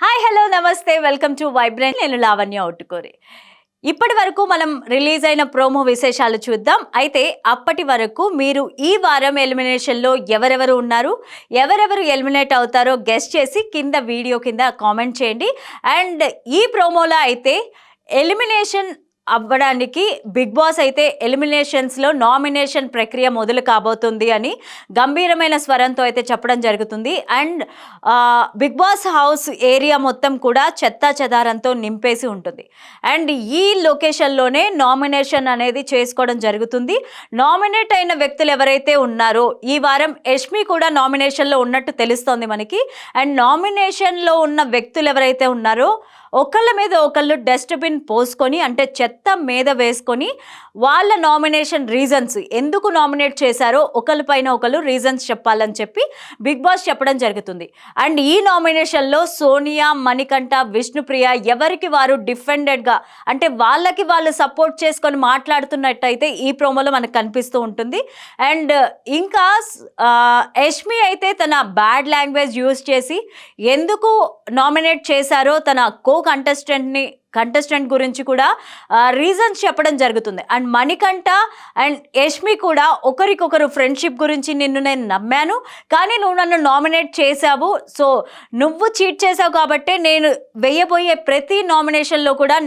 Hi hello నమస్తే welcome to vibrant నేను లావణ్య ఒట్టుకోరి. ఇప్పటి వరకు మనం రిలీజ్ అయిన ప్రోమో విశేషాలు చూద్దాం. అయితే అప్పటి వరకు మీరు ఈ వారం ఎలిమినేషన్లో ఎవరెవరు ఉన్నారు? ఎవరెవరు ఎలిమినేట్ అవుతారో గెస్ట్ చేసి కింద వీడియో కింద కామెంట్ చేయండి. అండ్ ఈ ప్రోమోలో అయితే ఎలిమినేషన్ అవ్వడానికి బిగ్ బాస్ అయితే ఎలిమినేషన్స్లో నామినేషన్ ప్రక్రియ మొదలు కాబోతుంది అని గంభీరమైన స్వరంతో అయితే చెప్పడం జరుగుతుంది. And Big Boss house area మొత్తం కూడా చెత్తా చెదారంతో నింపేసి ఉంటుంది. అండ్ ఈ లొకేషన్లోనే నామినేషన్ అనేది చేసుకోవడం జరుగుతుంది. నామినేట్ అయిన వ్యక్తులు ఎవరైతే ఉన్నారో ఈ వారం యష్మి కూడా నామినేషన్లో ఉన్నట్టు తెలుస్తోంది మనకి. అండ్ నామినేషన్లో ఉన్న వ్యక్తులు ఎవరైతే ఉన్నారో ఒకళ్ళ మీద ఒకళ్ళు డస్ట్బిన్ పోసుకొని అంటే చెత్త మీద వేసుకొని వాళ్ళ నామినేషన్ రీజన్స్ ఎందుకు నామినేట్ చేశారో ఒకళ్ళ పైన ఒకళ్ళు రీజన్స్ చెప్పాలని చెప్పి బిగ్ బాస్ చెప్పడం జరుగుతుంది. అండ్ ఈ నామినేషన్లో సోనియా మణికంఠ విష్ణుప్రియ ఎవరికి వారు డిఫెండెడ్గా అంటే వాళ్ళకి వాళ్ళు సపోర్ట్ చేసుకొని మాట్లాడుతున్నట్టయితే ఈ ప్రోమోలో మనకు కనిపిస్తూ ఉంటుంది. అండ్ ఇంకా యష్మి అయితే తన బ్యాడ్ లాంగ్వేజ్ యూజ్ చేసి ఎందుకు నామినేట్ చేశారో తన కో కంటెస్టెంట్ని కంటెస్టెంట్ గురించి కూడా రీజన్స్ చెప్పడం జరుగుతుంది. అండ్ మణికంఠ అండ్ యష్మి కూడా ఒకరికొకరు ఫ్రెండ్షిప్ గురించి నిన్ను నేను నమ్మాను కానీ నువ్వు నన్ను నామినేట్ చేశావు. సో నువ్వు చీట్ చేసావు కాబట్టి నేను వెయ్యబోయే ప్రతి నామినేషన్లో కూడా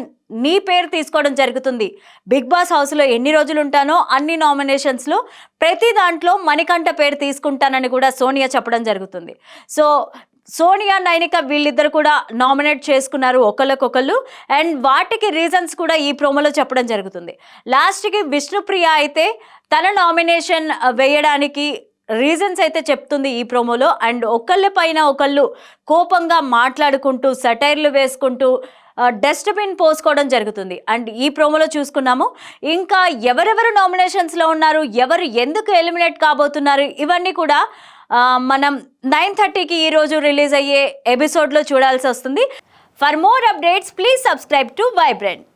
నీ పేరు తీసుకోవడం జరుగుతుంది. బిగ్ బాస్ హౌస్లో ఎన్ని రోజులు ఉంటానో అన్ని నామినేషన్స్లో ప్రతి దాంట్లో మణికంఠ పేరు తీసుకుంటానని కూడా సోనియా చెప్పడం జరుగుతుంది. సో సోనియా నైనిక వీళ్ళిద్దరు కూడా నామినేట్ చేసుకున్నారు ఒకళ్ళకొకళ్ళు. అండ్ వాటికి రీజన్స్ కూడా ఈ ప్రోమోలో చెప్పడం జరుగుతుంది. లాస్ట్కి విష్ణుప్రియ అయితే తన నామినేషన్ వేయడానికి రీజన్స్ అయితే చెప్తుంది ఈ ప్రోమోలో. అండ్ ఒకళ్ళ పైన ఒకళ్ళు కోపంగా మాట్లాడుకుంటూ సటైర్లు వేసుకుంటూ డస్ట్బిన్ పోసుకోవడం జరుగుతుంది. అండ్ ఈ ప్రోమోలో చూసుకున్నాము. ఇంకా ఎవరెవరు నామినేషన్స్లో ఉన్నారు ఎవరు ఎందుకు ఎలిమినేట్ కాబోతున్నారు ఇవన్నీ కూడా మనం నైన్ థర్టీకి ఈరోజు రిలీజ్ అయ్యే ఎపిసోడ్లో చూడాల్సి వస్తుంది. For more updates please subscribe to Vibrant